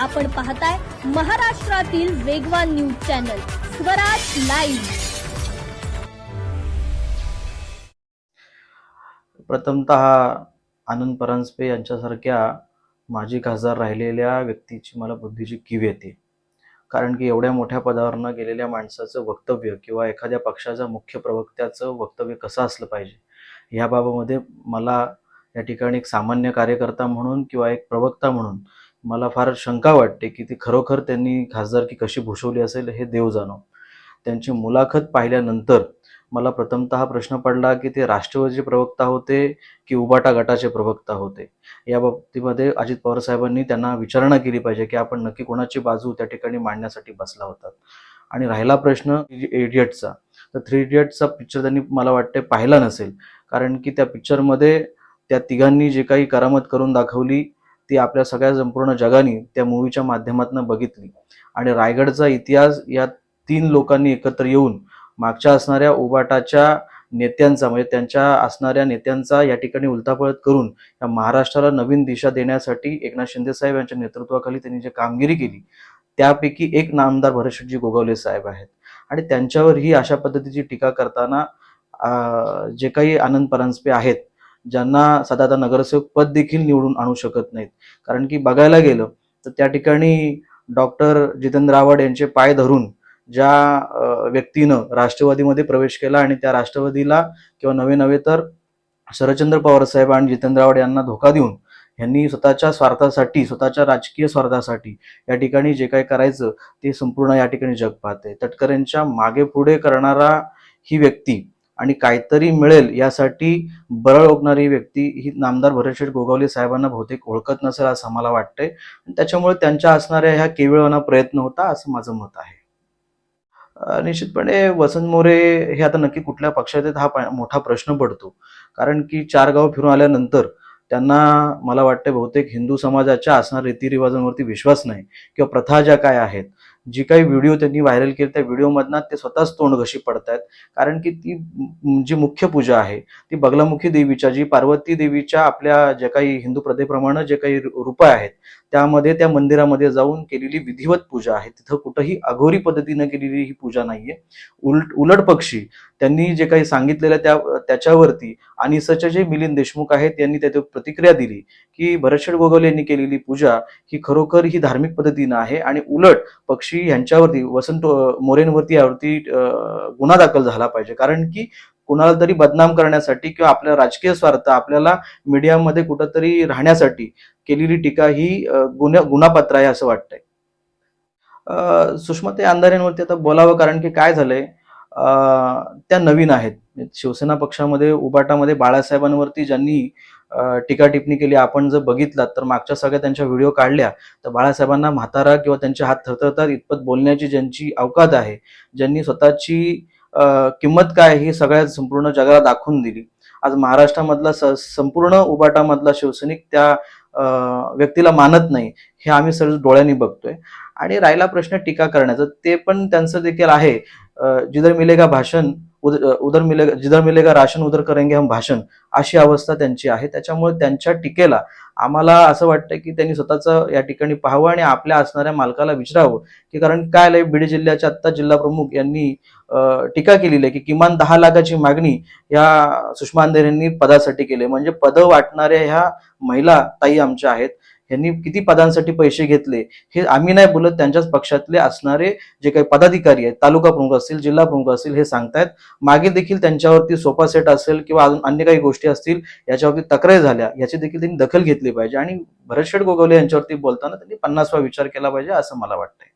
आपण पाहताय महाराष्ट्रातील वेगवान न्यूज चॅनल स्वराज लाईव्ह. प्रथमतः आनंद परांजपे यांच्यासारख्या माजी खासदार राहिलेल्या व्यक्तीची मला बुद्धीची कीव येते. कारण की एवढ्या मोठ्या पदावर न गेलेल्या माणसाचं वक्तव्य किंवा एखाद्या पक्षाचा मुख्य प्रवक्त्याचं वक्तव्य कसं असलं पाहिजे ह्या बाबामध्ये मला या ठिकाणी एक सामान्य कार्यकर्ता म्हणून किंवा एक प्रवक्ता म्हणून मला फार शंका वाटते की ती खरोखर त्यांनी खासदारकी कशी भूषवली असेल हे देव जाणो. त्यांची मुलाखत पाहिल्यानंतर मला प्रथमतः हा प्रश्न पडला की ते राष्ट्रवादीचे प्रवक्ता होते की उबाटा गटाचे प्रवक्ता होते? या बाबतीमध्ये अजित पवार साहेबांनी त्यांना विचारणा केली पाहिजे की आपण नक्की कोणाची बाजू त्या ठिकाणी मांडण्यासाठी बसला होता. आणि राहिला प्रश्न इडियटचा तर थ्री इडियटचा पिक्चर त्यांनी मला वाटते पाहिला नसेल. कारण की त्या पिक्चरमध्ये त्या तिघांनी जे काही करामत करून दाखवली ती आपल्या सगळ्या संपूर्ण जगाने त्या मूवीच्या माध्यमातून बघितली. आणि रायगडचा इतिहास या तीन लोकांनी एकत्र येऊन मागच्या असणाऱ्या उबाटाच्या नेत्यांचा म्हणजे त्यांच्या असणाऱ्या नेत्यांचा या ठिकाणी उलथापळत करून या महाराष्ट्राला नवीन दिशा देण्यासाठी एकनाथ शिंदे साहेब यांच्या नेतृत्वाखाली त्यांनी जे कामगिरी केली त्यापैकी एक नामदार भरतशेठजी गोगावले साहेब आहेत. आणि त्यांच्यावर ही अशा पद्धतीची टीका करताना जे काही आनंद परांजपे आहेत ज्यांना सध्या आता नगरसेवक पद देखील निवडून आणू शकत नाहीत. कारण की बघायला गेलं तर त्या ठिकाणी डॉक्टर जितेंद्र आव्हाड यांचे पाय धरून ज्या व्यक्तीनं राष्ट्रवादीमध्ये प्रवेश केला आणि त्या राष्ट्रवादीला किंवा नवे नवे तर शरदचंद्र पवार साहेब आणि जितेंद्र आव्हाड यांना धोका देऊन यांनी स्वतःच्या स्वार्थासाठी स्वतःच्या राजकीय स्वार्थासाठी या ठिकाणी जे काही करायचं ते संपूर्ण या ठिकाणी जग पाहते तटकरेंच्या मागे पुढे करणारा ही व्यक्ती आणि काहीतरी मिळेल यासाठी बरळ ओकणारी व्यक्ती ही नामदार भरतशेठ गोगावले साहेबांना बहुतेक ओळखत नसेल असं मला वाटतंय. त्याच्यामुळे त्यांच्या असणाऱ्या ह्या केविळवाना प्रयत्न होता असं माझं मत आहे. निश्चितपणे वसंत मोरे हे आता नक्की कुठल्या पक्षात आहेत हा मोठा प्रश्न पडतो. कारण की चार गाव फिरून आल्यानंतर त्यांना मला वाटते बहुतेक हिंदू समाजाच्या असणाऱ्या रीतिरिवाजांवरती विश्वास नाही. किंवा प्रथा ज्या काय आहेत जी काही व्हिडिओ त्यांनी व्हायरल केले त्या व्हिडिओमधनं ते स्वतःच तोंड घशी पडतायत. कारण की ती जी मुख्य पूजा आहे ती बगलामुखी देवीच्या जी पार्वती देवीच्या आपल्या ज्या काही हिंदू प्रथेप्रमाणे जे काही रूप आहेत त्यामध्ये त्या मंदिरामध्ये जाऊन केलेली विधिवत पूजा आहे. तिथं कुठंही अघोरी पद्धतीनं केलेली ही पूजा नाहीये. उलट उलट पक्षी त्यांनी जे काही सांगितलेलं त्या त्याच्यावरती आणि सचे जे मिलिंद देशमुख आहेत त्यांनी त्याची प्रतिक्रिया दिली की भरतशेठ गोगावले यांनी केलेली पूजा ही खरोखर ही धार्मिक पद्धतीनं आहे आणि उलट पक्षी यांच्यावरती वसंत मोरेंवरती यावरती गुन्हा दाखल झाला पाहिजे. कारण की कुणाला तरी बदनाम करण्यासाठी किंवा आपल्या राजकीय स्वार्थ आपल्याला मीडियामध्ये कुठंतरी राहण्यासाठी केलेली टीका ही गुन्हा गुन्हापात्र आहे असं वाटतंय. सुषमाते सुषमाताई अंधारेंवरती आता बोलावं कारण की काय झालंय? त्या नवीन आहेत. शिवसेना पक्षामध्ये उबाटामध्ये बाळासाहेबांवरती ज्यांनी टीका टिप्पणी केली आपण जर बघितलात तर मागच्या सगळ्या त्यांच्या व्हिडिओ काढल्या तर बाळासाहेबांना म्हातारा किंवा त्यांचे हात थरथरतात इतपत बोलण्याची ज्यांची अवकात आहे ज्यांनी स्वतःची किंमत काय ही सगळ्या संपूर्ण जगाला दाखवून दिली. आज महाराष्ट्रामधला स संपूर्ण उबाटामधला शिवसैनिक त्या व्यक्तीला मानत नाही हे आम्ही सर्व डोळ्यांनी बघतोय. आणि राहिला प्रश्न टीका करण्याचा ते पण त्यांचं देखील आहे जिधर मिलेगा भाषण उद- उधर मिलेगा जिधर मिलेगा राशन उधर करेंगे हम भाषण अशी अवस्था त्यांची आहे. त्याच्यामुळे त्यांच्या टीकेला आम्हाला असं वाटतं की त्यांनी स्वतःचं या ठिकाणी पाहावं आणि आपल्या असणाऱ्या मालकाला विचारावं की कारण काय आलंय बीड जिल्ह्याच्या आत्ता जिल्हा प्रमुख यांनी टीका केलेली आहे की किमान दहा लाखाची मागणी या सुषमा अंधेर यांनी पदासाठी केली म्हणजे पद वाटणाऱ्या ह्या महिला ताई आमच्या आहेत. यांनी किती पदांसाठी पैसे घेतले हे आम्ही नाही बोलत त्यांच्याच पक्षातले असणारे जे काही पदाधिकारी आहेत तालुका प्रमुख असतील जिल्हा प्रमुख असतील हे सांगतायत. मागे देखील त्यांच्यावरती सोफा सेट असेल किंवा अजून अन्य काही गोष्टी असतील याच्यावरती तक्रारी झाल्या याची देखील त्यांनी दखल घेतली पाहिजे. आणि भरतशेठ गोगवले यांच्यावरती बोलताना त्यांनी पन्नासवा विचार केला पाहिजे असं मला वाटतंय.